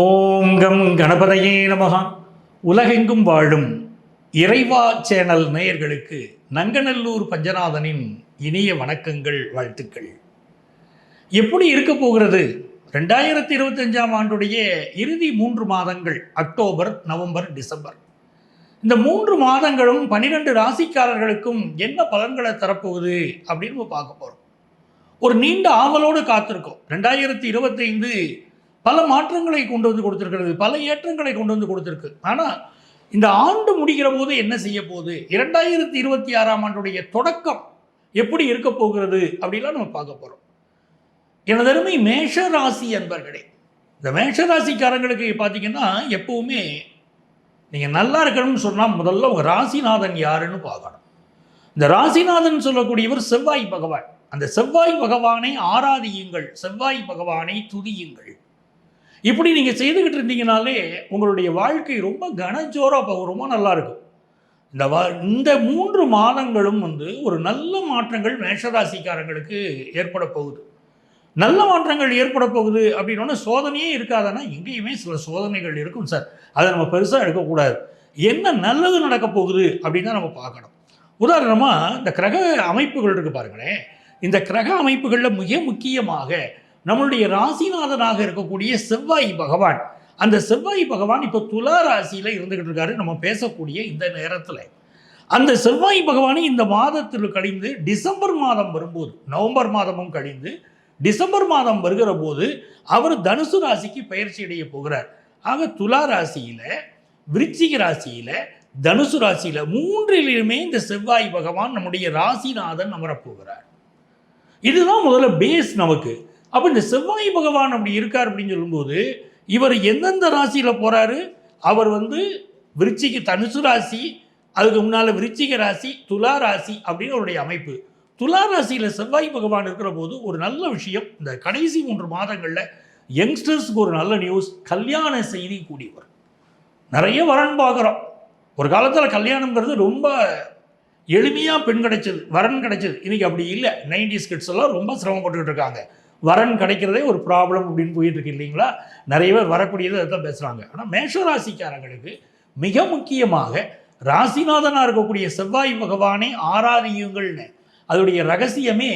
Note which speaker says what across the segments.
Speaker 1: ஓம் come கணபதையே நமகா உலகெங்கும் வாழும் இறைவா சேனல் நேயர்களுக்கு நங்கநல்லூர் பஞ்சநாதனின் இனிய வணக்கங்கள் வாழ்த்துக்கள். எப்படி இருக்க போகிறது? ரெண்டாயிரத்தி இருபத்தஞ்சாம் ஆண்டுடைய இறுதி மூன்று மாதங்கள் அக்டோபர் நவம்பர் டிசம்பர். இந்த மூன்று மாதங்களும் பன்னிரெண்டு ராசிக்காரர்களுக்கும் என்ன பலன்களை தரப்போகுது அப்படின்னு நம்ம பார்க்க போகிறோம் ஒரு நீண்ட ஆவலோடு காத்திருக்கோம். ரெண்டாயிரத்தி இருபத்தைந்து பல மாற்றங்களை கொண்டு வந்து கொடுத்துருக்கிறது பல ஏற்றங்களை கொண்டு வந்து கொடுத்துருக்கு. ஆனால் இந்த ஆண்டு முடிகிற போது என்ன செய்ய போகுது? இரண்டாயிரத்தி இருபத்தி ஆறாம் ஆண்டுடைய தொடக்கம் எப்படி இருக்க போகிறது அப்படிலாம் நம்ம பார்க்க போகிறோம் எனதருமை மேஷ ராசி அன்பர்களே இந்த மேஷ ராசிக்காரங்களுக்கு பார்த்தீங்கன்னா எப்பவுமே நீங்கள் நல்லா இருக்கணும்னு சொன்னால் முதல்ல உங்கள் ராசிநாதன் யாருன்னு பார்க்கணும். இந்த ராசிநாதன் சொல்லக்கூடியவர் செவ்வாய் பகவான். அந்த செவ்வாய் பகவானை ஆராதியுங்கள் செவ்வாய் பகவானை துதியுங்கள். இப்படி நீங்கள் செய்துக்கிட்டு இருந்தீங்கனாலே உங்களுடைய வாழ்க்கை ரொம்ப கனஜோராக போகும் ரொம்ப நல்லா இருக்கும் இந்த வா இந்த மூன்று மாதங்களும் வந்து ஒரு நல்ல மாற்றங்கள் மேஷராசிக்காரங்களுக்கு ஏற்பட போகுது. நல்ல மாற்றங்கள் ஏற்பட போகுது அப்படின்னோடனே சோதனையே இருக்காதுன்னா எங்கேயுமே சில சோதனைகள் இருக்கும் சார். அதை நம்ம பெருசாக எடுக்கக்கூடாது. என்ன நல்லது நடக்க போகுது அப்படின்னு தான் நம்ம பார்க்கணும். உதாரணமாக இந்த கிரக அமைப்புகள் இருக்குது பாருங்களேன். இந்த கிரக அமைப்புகளில் மிக முக்கியமாக நம்மளுடைய ராசிநாதனாக இருக்கக்கூடிய செவ்வாய் பகவான். அந்த செவ்வாய் பகவான் இப்போ துலா ராசியில் இருந்துகிட்டு இருக்காரு. நம்ம பேசக்கூடிய இந்த நேரத்தில். அந்த செவ்வாய் பகவானை இந்த மாதத்தில் கழிந்து டிசம்பர் மாதம் வரும்போது நவம்பர் மாதமும் கழிந்து டிசம்பர் மாதம் வருகிற போது அவர் தனுசு ராசிக்கு பயிற்சி அடைய போகிறார். ஆக துலா ராசியில் விருச்சிக ராசியில் தனுசு ராசியில் மூன்றிலுமே இந்த செவ்வாய் பகவான் நம்முடைய ராசிநாதன் அமரப்போகிறார் இதுதான் முதல்ல பேஸ் நமக்கு. அப்போ இந்த செவ்வாய் பகவான் அப்படி இருக்கார் அப்படின்னு சொல்லும்போது இவர் எந்தெந்த ராசியில் போகிறாரு அவர் வந்து விருச்சிக்கு தனுசு ராசி அதுக்கு முன்னால் விருச்சிக ராசி துலா ராசி அப்படின்னு அவருடைய அமைப்பு. துலா ராசியில் செவ்வாய் பகவான் இருக்கிற போது ஒரு நல்ல விஷயம் இந்த கடைசி மூன்று மாதங்களில் யங்ஸ்டர்ஸ்க்கு ஒரு நல்ல நியூஸ் கல்யாண செய்தி கூடி வரும் நிறைய வரன் பார்க்குறோம். ஒரு காலத்தில் கல்யாணங்கிறது ரொம்ப எளிமையாக பெண் கிடைச்சது வரன் கிடைச்சது. இன்றைக்கி அப்படி இல்லை. நைன்டிஸ் கிட்ஸ் எல்லாம் ரொம்ப சிரமப்பட்டுக்கிட்டு இருக்காங்க. வரன் கிடைக்கிறதே ஒரு ப்ராப்ளம் அப்படின்னு போயிட்டு இருக்கு இல்லைங்களா? நிறைய பேர் வரக்கூடியது அதுதான் பேசுகிறாங்க ஆனால் மேஷ ராசிக்காரங்களுக்கு மிக முக்கியமாக ராசிநாதனாக இருக்கக்கூடிய செவ்வாய் பகவானை ஆராதியுங்கள்னு. அதோடைய ரகசியமே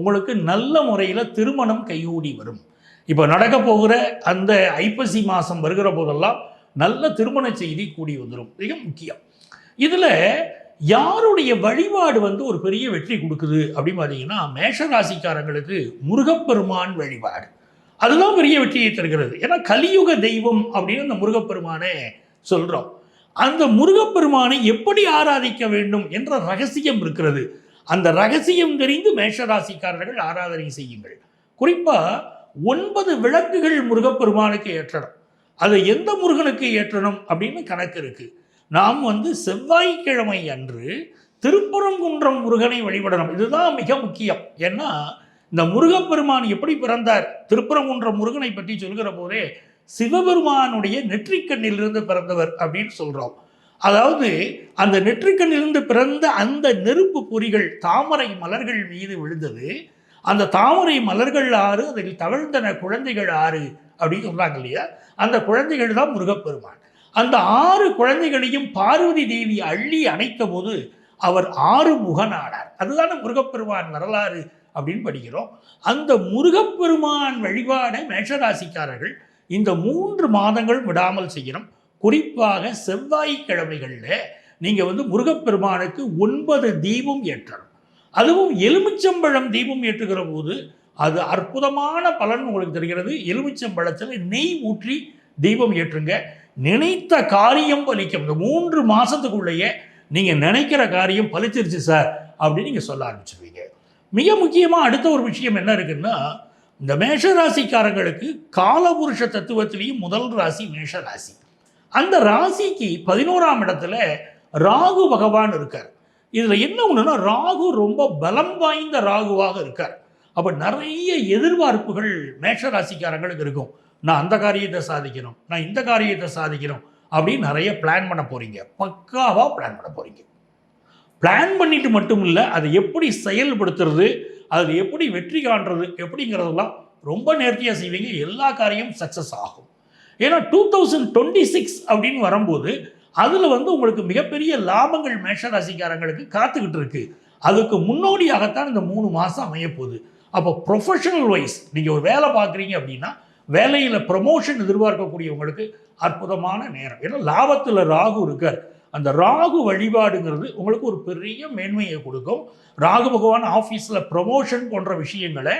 Speaker 1: உங்களுக்கு நல்ல முறையில் திருமணம் கைகூடி வரும். இப்போ நடக்க போகிற அந்த ஐப்பசி மாதம் வருகிற போதெல்லாம் நல்ல திருமண செய்தி கூடி வந்துடும் மிக முக்கியம். இதில் யாருடைய வழிபாடு வந்து ஒரு பெரிய வெற்றி கொடுக்குது அப்படின்னு பார்த்தீங்கன்னா மேஷ ராசிக்காரங்களுக்கு முருகப்பெருமான் வழிபாடு. அதுதான் பெரிய வெற்றியை தருகிறது. ஏன்னா கலியுக தெய்வம் அப்படின்னு அந்த முருகப்பெருமானை சொல்கிறோம் அந்த முருகப்பெருமானை எப்படி ஆராதிக்க வேண்டும் என்ற ரகசியம் இருக்கிறது. அந்த ரகசியம் தெரிந்து மேஷராசிக்காரர்கள் ஆராதனை செய்யுங்கள். குறிப்பாக ஒன்பது விளக்குகள் முருகப்பெருமானுக்கு ஏற்றணும். அது எந்த முருகனுக்கு ஏற்றணும் அப்படின்னு கணக்கு இருக்குது நாம் வந்து செவ்வாய்க்கிழமை அன்று திருப்பரங்குன்றம் முருகனை வழிபடணும். இதுதான் மிக முக்கியம். ஏன்னா இந்த முருகப்பெருமான் எப்படி பிறந்தார்? திருப்புறங்குன்றம் முருகனை பற்றி சொல்கிற போதே சிவபெருமானுடைய நெற்றிக்கண்ணிலிருந்து பிறந்தவர் அப்படின்னு சொல்கிறோம் அதாவது அந்த நெற்றிக்கண்ணிலிருந்து பிறந்த அந்த நெருப்பு பொறிகள் தாமரை மலர்கள் மீது விழுந்தது. அந்த தாமரை மலர்கள் ஆறு அதில் தவழ்ந்தன குழந்தைகள் ஆறு அப்படின்னு சொல்கிறாங்க இல்லையா? அந்த குழந்தைகள் தான் முருகப்பெருமான். அந்த ஆறு குழந்தைகளையும் பார்வதி தேவி அள்ளி அணைத்த போது அவர் ஆறு முகனானார் அதுதானே முருகப்பெருமான் வரலாறு அப்படின்னு படிக்கிறோம். அந்த முருகப்பெருமான் வழிபாடை மேஷராசிக்காரர்கள் இந்த மூன்று மாதங்கள் விடாமல் செய்யணும். குறிப்பாக செவ்வாய்க்கிழமைகளில் நீங்கள் வந்து முருகப்பெருமானுக்கு ஒன்பது தீபம் ஏற்றணும். அதுவும் எலுமிச்சம்பழம் தீபம் ஏற்றுகிற போது அது அற்புதமான பலன் உங்களுக்கு தெரிகிறது. எலுமிச்சம்பழத்தில் நெய் ஊற்றி தீபம் ஏற்றுங்க. நினைத்த காரியம் பலிக்கும். இந்த மூன்று மாதத்துக்குள்ளேயே நீங்கள் நினைக்கிற காரியம் பலிச்சிருச்சு சார் அப்படின்னு நீங்கள் சொல்ல ஆரம்பிச்சிருவீங்க. மிக முக்கியமாக அடுத்த ஒரு விஷயம் என்ன இருக்குன்னா இந்த மேஷராசிக்காரங்களுக்கு காலபுருஷ தத்துவத்திலையும் முதல் ராசி மேஷ ராசி அந்த ராசிக்கு பதினோராம் இடத்துல ராகு பகவான் இருக்கார். இதில் என்ன ஒன்றுனா ராகு ரொம்ப பலம் வாய்ந்த ராகுவாக இருக்கார். அப்போ நிறைய எதிர்பார்ப்புகள் மேஷராசிக்காரங்களுக்கு இருக்கும். நான் அந்த காரியத்தை சாதிக்கணும் நான் இந்த காரியத்தை சாதிக்கணும் அப்படின்னு நிறைய பிளான் பண்ண போகிறீங்க பக்காவாக பிளான் பண்ண போகிறீங்க பிளான் பண்ணிட்டு மட்டும் இல்லை அதை எப்படி செயல்படுத்துறது அதில் எப்படி வெற்றி காண்றது எப்படிங்கிறதெல்லாம் ரொம்ப நேர்த்தியாக செய்வீங்க. எல்லா காரியமும் சக்ஸஸ் ஆகும். ஏன்னா டூ தௌசண்ட் டுவெண்ட்டி சிக்ஸ் அப்படின்னு வரும்போது அதில் வந்து உங்களுக்கு மிகப்பெரிய லாபங்கள் மேஷராசிக்காரங்களுக்கு காத்துக்கிட்டு இருக்கு. அதுக்கு முன்னோடியாகத்தான் இந்த மூணு மாதம் அமையப்போகுது. அப்போ ப்ரொஃபஷனல் வைஸ் நீங்கள் ஒரு வேலை பார்க்குறீங்க அப்படின்னா வேலையில் ப்ரமோஷன் எதிர்பார்க்கக்கூடியவங்களுக்கு அற்புதமான நேரம். ஏன்னா லாபத்தில் ராகு இருக்கார். அந்த ராகு வழிபாடுங்கிறது உங்களுக்கு ஒரு பெரிய மேன்மையை கொடுக்கும். ராகு பகவான் ஆஃபீஸில் ப்ரமோஷன் போன்ற விஷயங்களை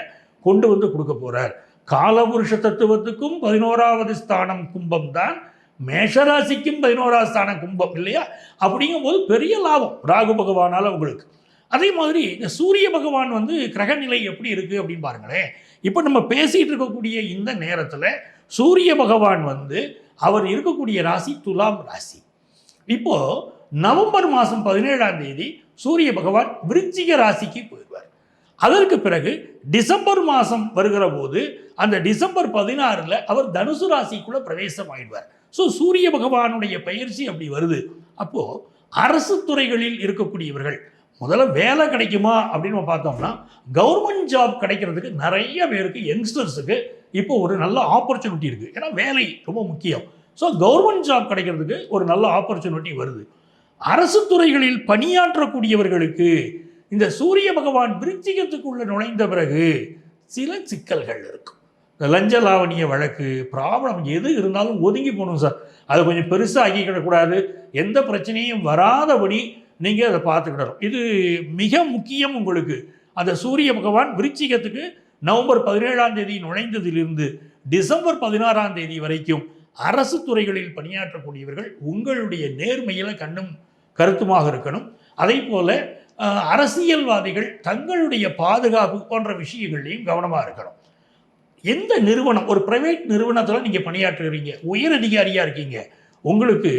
Speaker 1: கொண்டு வந்து கொடுக்க போகிறார் காலபுருஷ தத்துவத்துக்கும் பதினோராவது ஸ்தானம் கும்பம் தான். மேஷராசிக்கும் பதினோராவது ஸ்தானம் கும்பம் இல்லையா? அப்படிங்கும்போது பெரிய லாபம் ராகு பகவானால் உங்களுக்கு. அதே மாதிரி இந்த சூரிய பகவான் வந்து கிரகநிலை எப்படி இருக்குது அப்படின்னு பாருங்களேன். இப்போ நம்ம பேசிகிட்டு இருக்கக்கூடிய இந்த நேரத்தில் சூரிய பகவான் வந்து அவர் இருக்கக்கூடிய ராசி துலாம் ராசி. இப்போது நவம்பர் மாதம் பதினேழாம் தேதி சூரிய பகவான் விருச்சிக ராசிக்கு போயிடுவார். அதற்கு பிறகு டிசம்பர் மாதம் வருகிற போது அந்த டிசம்பர் பதினாறில் அவர் தனுசு ராசிக்குள்ள பிரவேசம் ஆயிடுவார் ஸோ சூரிய பகவானுடைய பயிற்சி அப்படி வருது. அப்போது அரசு துறைகளில் இருக்கக்கூடியவர்கள் முதல்ல வேலை கிடைக்குமா அப்படின்னு நம்ம பார்த்தோம்னா கவர்மெண்ட் ஜாப் கிடைக்கிறதுக்கு நிறைய பேருக்கு யங்ஸ்டர்ஸுக்கு இப்போ ஒரு நல்ல ஆப்பர்ச்சுனிட்டி இருக்குது ஏன்னா வேலை ரொம்ப முக்கியம். ஸோ கவர்மெண்ட் ஜாப் கிடைக்கிறதுக்கு ஒரு நல்ல ஆப்பர்ச்சுனிட்டி வருது. அரசு துறைகளில் பணியாற்றக்கூடியவர்களுக்கு இந்த சூரிய பகவான் விருச்சிகத்துக்குள்ளே நுழைந்த பிறகு சில சிக்கல்கள் இருக்கும். இந்த லஞ்ச லாவணிய வழக்கு ப்ராப்ளம் எது இருந்தாலும் ஒதுங்கி போகணும் சார். அதை கொஞ்சம் பெருசாக ஆக்கிக்கிடக்கூடாது. எந்த பிரச்சனையும் வராதபடி நீங்கள் அதை பார்த்துக்கிடணும். இது மிக முக்கியம் உங்களுக்கு. அந்த சூரிய பகவான் விருச்சிகத்துக்கு நவம்பர் பதினேழாம் தேதி நுழைந்ததிலிருந்து டிசம்பர் பதினாறாம் தேதி வரைக்கும் அரசு துறைகளில் பணியாற்றக்கூடியவர்கள் உங்களுடைய நேர்மையில் கண்ணும் கருத்துமாக இருக்கணும். அதே போல் அரசியல்வாதிகள் தங்களுடைய பாதுகாப்பு போன்ற விஷயங்கள்லையும் கவனமாக இருக்கணும். எந்த நிறுவனம் ஒரு பிரைவேட் நிறுவனத்தில் நீங்கள் பணியாற்றுறீங்க உயர் அதிகாரியாக இருக்கீங்க உங்களுக்கு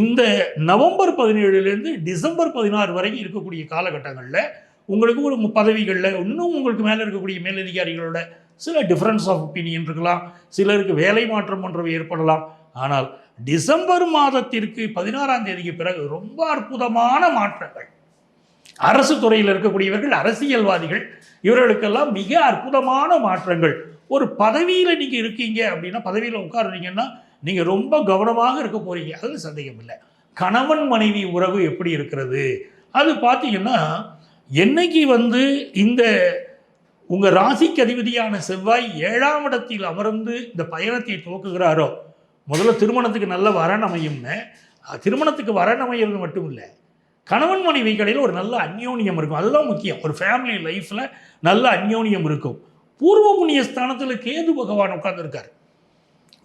Speaker 1: இந்த நவம்பர் பதினேழுலேருந்து டிசம்பர் பதினாறு வரைக்கும் இருக்கக்கூடிய காலகட்டங்களில் உங்களுக்கு ஒரு பதவிகளில் இன்னும் உங்களுக்கு மேலே இருக்கக்கூடிய மேலதிகாரிகளோட சில டிஃப்ரென்ஸ் ஆஃப் ஒப்பீனியன் இருக்கலாம். சிலருக்கு வேலை மாற்றம் போன்றவை ஏற்படலாம். ஆனால் டிசம்பர் மாதத்திற்கு பதினாறாம் தேதிக்கு பிறகு ரொம்ப அற்புதமான மாற்றங்கள். அரசு துறையில் இருக்கக்கூடியவர்கள் அரசியல்வாதிகள் இவர்களுக்கெல்லாம் மிக அற்புதமான மாற்றங்கள். ஒரு பதவியில் நீங்கள் இருக்கீங்க அப்படின்னா பதவியில் உட்காருறீங்கன்னா நீங்கள் ரொம்ப கவனமாக இருக்க போகிறீங்க அதில் சந்தேகம் இல்லை. கணவன் மனைவி உறவு எப்படி இருக்கிறது? அது பார்த்தீங்கன்னா என்னைக்கு வந்து இந்த உங்கள் ராசிக்கு அதிபதியான செவ்வாய் ஏழாம் இடத்தில் அமர்ந்து இந்த பயணத்தை துவக்குகிறாரோ முதல்ல திருமணத்துக்கு நல்ல வரன் அமையும்னு திருமணத்துக்கு வரன் அமையிறது மட்டும் இல்லை. கணவன் மனைவி கடையில் ஒரு நல்ல அந்யோன்யம் இருக்கும். அதுதான் முக்கியம். ஒரு ஃபேமிலி லைஃப்பில் நல்ல அந்யோன்யம் இருக்கும். பூர்வ புண்ணிய ஸ்தானத்தில் கேது பகவான் உட்கார்ந்துருக்கார்.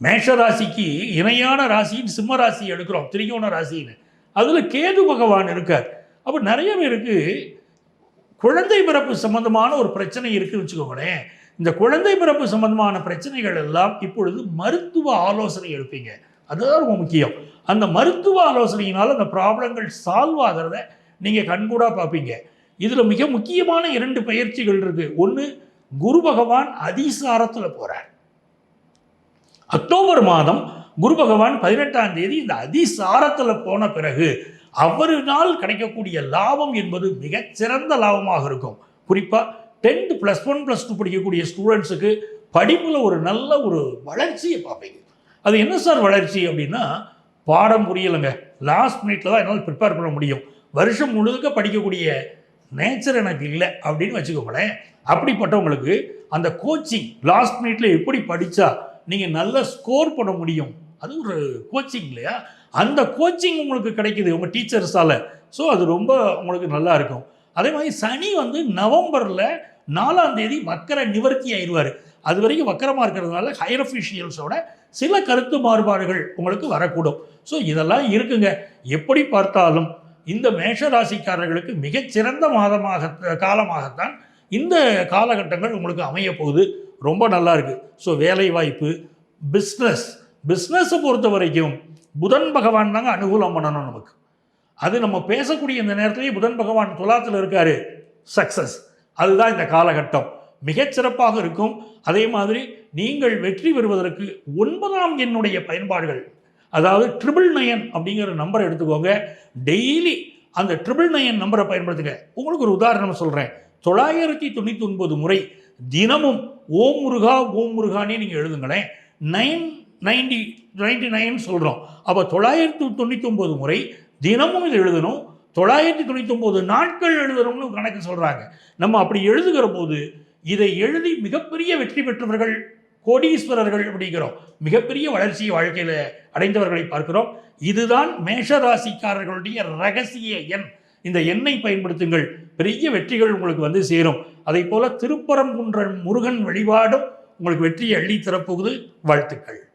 Speaker 1: மேஷ ராசிக்கு இணையான ராசின்னு சிம்ம ராசி எடுக்கிறோம் திரிகோண ராசின்னு. அதில் கேது பகவான் இருக்கார். அப்போ நிறைய பேருக்கு குழந்தை பிறப்பு சம்பந்தமான ஒரு பிரச்சனை இருக்குன்னு வச்சுக்கோங்களேன். இந்த குழந்தை பிறப்பு சம்பந்தமான பிரச்சனைகள் எல்லாம் இப்பொழுது மருத்துவ ஆலோசனை எடுப்பீங்க. அதுதான் ரொம்ப முக்கியம். அந்த மருத்துவ ஆலோசனையினால் அந்த ப்ராப்ளங்கள் சால்வ் ஆகிறத நீங்கள் கண்கூடாக பார்ப்பீங்க. இதில் மிக முக்கியமான இரண்டு பயிற்சிகள் இருக்குது ஒன்று குரு பகவான் அதிசாரத்தில் போகிறார் அக்டோபர் மாதம் குரு பகவான் பதினெட்டாம் தேதி இந்த அதிசாரத்தில் போன பிறகு அவரினால் கிடைக்கக்கூடிய லாபம் என்பது மிகச்சிறந்த லாபமாக இருக்கும். குறிப்பாக tenth plus one plus two படிக்கக்கூடிய ஸ்டூடெண்ட்ஸுக்கு படிப்பில் ஒரு நல்ல ஒரு வளர்ச்சியை பார்ப்பீங்க. அது என்ன சார் வளர்ச்சி அப்படின்னா பாடம் புரியலைங்க. லாஸ்ட் மினிட்ல தான் என்னால் ப்ரிப்பேர் பண்ண முடியும். வருஷம் முழுக்க படிக்கக்கூடிய நேச்சர் எனக்கு இல்லை அப்படின்னு வச்சுக்கோங்களேன். அப்படிப்பட்டவங்களுக்கு அந்த கோச்சிங் லாஸ்ட் மினிட்ல எப்படி படித்தா நீங்கள் நல்ல ஸ்கோர் பண்ண முடியும். அது ஒரு கோச்சிங் இல்லையா? அந்த கோச்சிங் உங்களுக்கு கிடைக்குது உங்கள் டீச்சர்ஸால் ஸோ அது ரொம்ப உங்களுக்கு நல்லா இருக்கும். அதே மாதிரி சனி வந்து நவம்பரில் நாலாம் தேதி வக்கர நிவர்த்தி ஆயிடுவார். அது வரைக்கும் வக்கரமாக இருக்கிறதுனால ஹையர் அஃபிஷியல்ஸோட சில கருத்து மாறுபாடுகள் உங்களுக்கு வரக்கூடும். ஸோ இதெல்லாம் இருக்குங்க. எப்படி பார்த்தாலும் இந்த மேஷ ராசிக்காரர்களுக்கு மிகச்சிறந்த மாதமாக காலமாகத்தான் இந்த காலகட்டங்கள் உங்களுக்கு அமைய போகுது ரொம்ப நல்லா இருக்குது ஸோ வேலை வாய்ப்பு பிஸ்னஸ் பிஸ்னஸை பொறுத்த வரைக்கும் புதன் பகவான் தாங்க அனுகூலம் பண்ணணும் நமக்கு. அது நம்ம பேசக்கூடிய இந்த நேரத்துலேயே புதன் பகவான் துலாத்தில் இருக்கார். சக்ஸஸ் அதுதான் இந்த காலகட்டம். மிகச்சிறப்பாக இருக்கும். அதே மாதிரி நீங்கள் வெற்றி பெறுவதற்கு ஒன்பதாம் எண்ணுடைய பயன்பாடுகள். அதாவது ட்ரிபிள் நயன் அப்படிங்கிற நம்பரை எடுத்துக்கோங்க. டெய்லி அந்த ட்ரிபிள் நயன் நம்பரை பயன்படுத்துங்க. உங்களுக்கு ஒரு உதாரணம் சொல்கிறேன் தொள்ளாயிரத்தி தொண்ணூற்றி ஒன்பது முறை தினமும் ஓம் முருகா ஓம் முருகானே நீங்கள் எழுதுங்களேன். நைன் நைன்டி நைன்டி நைன் சொல்கிறோம் அப்போ தொள்ளாயிரத்து தொண்ணூற்றி முறை தினமும் இது எழுதணும். தொள்ளாயிரத்தி தொண்ணூற்றி நாட்கள் எழுதணும்னு கணக்கு சொல்கிறாங்க நம்ம அப்படி எழுதுகிற போது இதை எழுதி மிகப்பெரிய வெற்றி பெற்றவர்கள் கோடீஸ்வரர்கள் அப்படிங்கிறோம். மிகப்பெரிய வளர்ச்சியை வாழ்க்கையில் அடைந்தவர்களை பார்க்கிறோம். இதுதான் மேஷ ராசிக்காரர்களுடைய ரகசிய எண். இந்த எண்ணெய் பயன்படுத்துங்கள். பெரிய வெற்றிகள் உங்களுக்கு வந்து சேரும். அதை போல திருப்பரங்குன்றன் முருகன் வழிபாடும் உங்களுக்கு வெற்றியை அள்ளி தரப்போகுது. வாழ்த்துக்கள்.